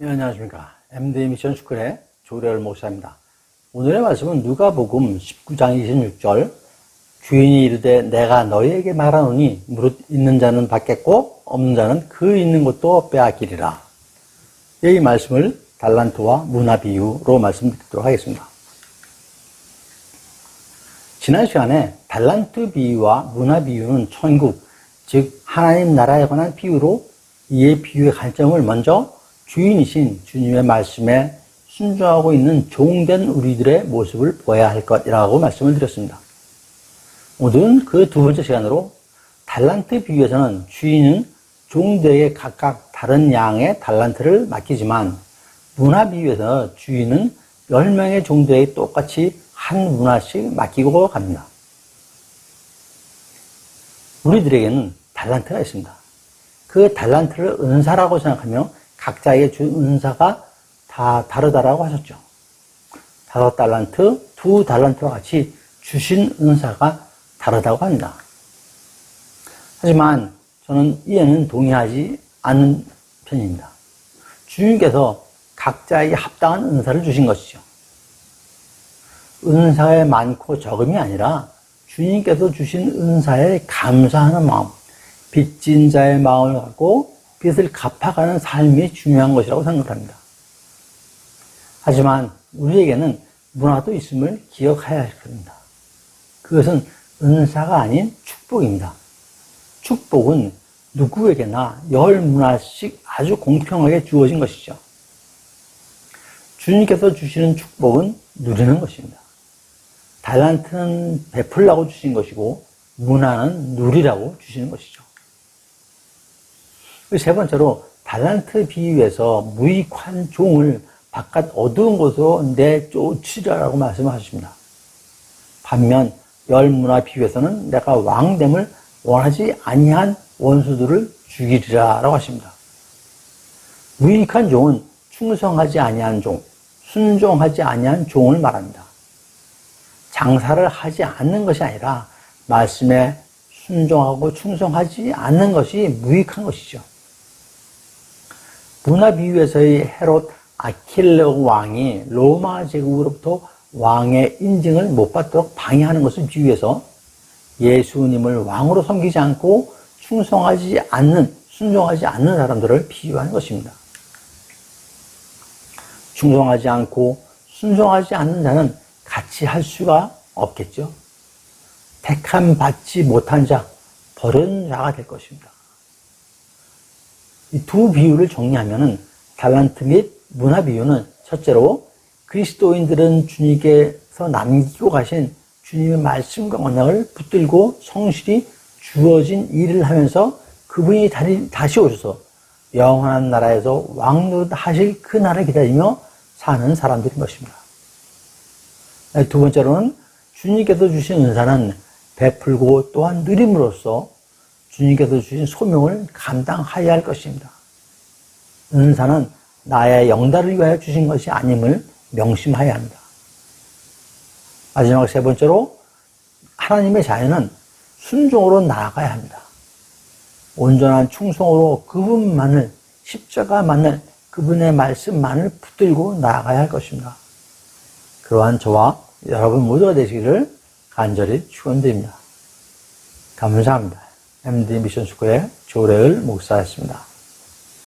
네, 안녕하십니까. MD 미션 스쿨의 조래열 목사입니다. 오늘의 말씀은 누가복음 19장 26절 주인이 이르되 내가 너희에게 말하노니 무릇 있는 자는 받겠고 없는 자는 그 있는 것도 빼앗기리라. 이 말씀을 달란트와 문화 비유로 말씀드리도록 하겠습니다. 지난 시간에 달란트 비유와 문화 비유는 천국, 즉 하나님 나라에 관한 비유로 이에 비유의 관점을 먼저 주인이신 주님의 말씀에 순종하고 있는 종된 우리들의 모습을 보아야 할 것이라고 말씀을 드렸습니다. 오늘은 그 두 번째 시간으로 달란트 비유에서는 주인은 종들에게 각각 다른 양의 달란트를 맡기지만 문화 비유에서 주인은 10명의 종들에게 똑같이 한 문화씩 맡기고 갑니다. 우리들에게는 달란트가 있습니다. 그 달란트를 은사라고 생각하며 각자에게 준 은사가 다 다르다라고 하셨죠. 다섯 달란트, 두 달란트와 같이 주신 은사가 다르다고 합니다. 하지만 저는 이에는 동의하지 않는 편입니다. 주님께서 각자에게 합당한 은사를 주신 것이죠. 은사의 많고 적음이 아니라 주님께서 주신 은사에 감사하는 마음, 빚진 자의 마음을 갖고 빚을 갚아가는 삶이 중요한 것이라고 생각합니다. 하지만 우리에게는 문화도 있음을 기억해야 할 겁니다. 그것은 은사가 아닌 축복입니다. 축복은 누구에게나 열 문화씩 아주 공평하게 주어진 것이죠. 주님께서 주시는 축복은 누리는 것입니다. 달란트는 베풀라고 주신 것이고 문화는 누리라고 주시는 것이죠. 세 번째로 달란트 비유에서 무익한 종을 바깥 어두운 곳으로 내쫓으라라고 말씀하십니다. 반면 열문화 비유에서는 내가 왕됨을 원하지 아니한 원수들을 죽이리라라고 하십니다. 무익한 종은 충성하지 아니한 종, 순종하지 아니한 종을 말합니다. 장사를 하지 않는 것이 아니라 말씀에 순종하고 충성하지 않는 것이 무익한 것이죠. 문화 비유에서의 헤롯 아킬레오 왕이 로마 제국으로부터 왕의 인증을 못 받도록 방해하는 것을 비유해서 예수님을 왕으로 섬기지 않고 충성하지 않는, 순종하지 않는 사람들을 비유하는 것입니다. 충성하지 않고 순종하지 않는 자는 같이 할 수가 없겠죠. 택함 받지 못한 자, 버른 자가 될 것입니다. 이두 비유를 정리하면은 달란트 및 문화 비유는 첫째로 그리스도인들은 주님께서 남기고 가신 주님의 말씀과 언약을 붙들고 성실히 주어진 일을 하면서 그분이 다시 오셔서 영원한 나라에서 왕노릇 하실 그 날을 기다리며 사는 사람들인 것입니다. 두 번째로는 주님께서 주신 은사는 베풀고 또한 누림으로써 주님께서 주신 소명을 감당하여야 할 것입니다. 은사는 나의 영달을 위하여 주신 것이 아님을 명심하여야 합니다. 마지막 세 번째로 하나님의 자녀는 순종으로 나아가야 합니다. 온전한 충성으로 그분만을 십자가만을 그분의 말씀만을 붙들고 나아가야 할 것입니다. 그러한 저와 여러분 모두가 되시기를 간절히 축원드립니다. 감사합니다. MD 미션 스쿨의 조래을 목사였습니다.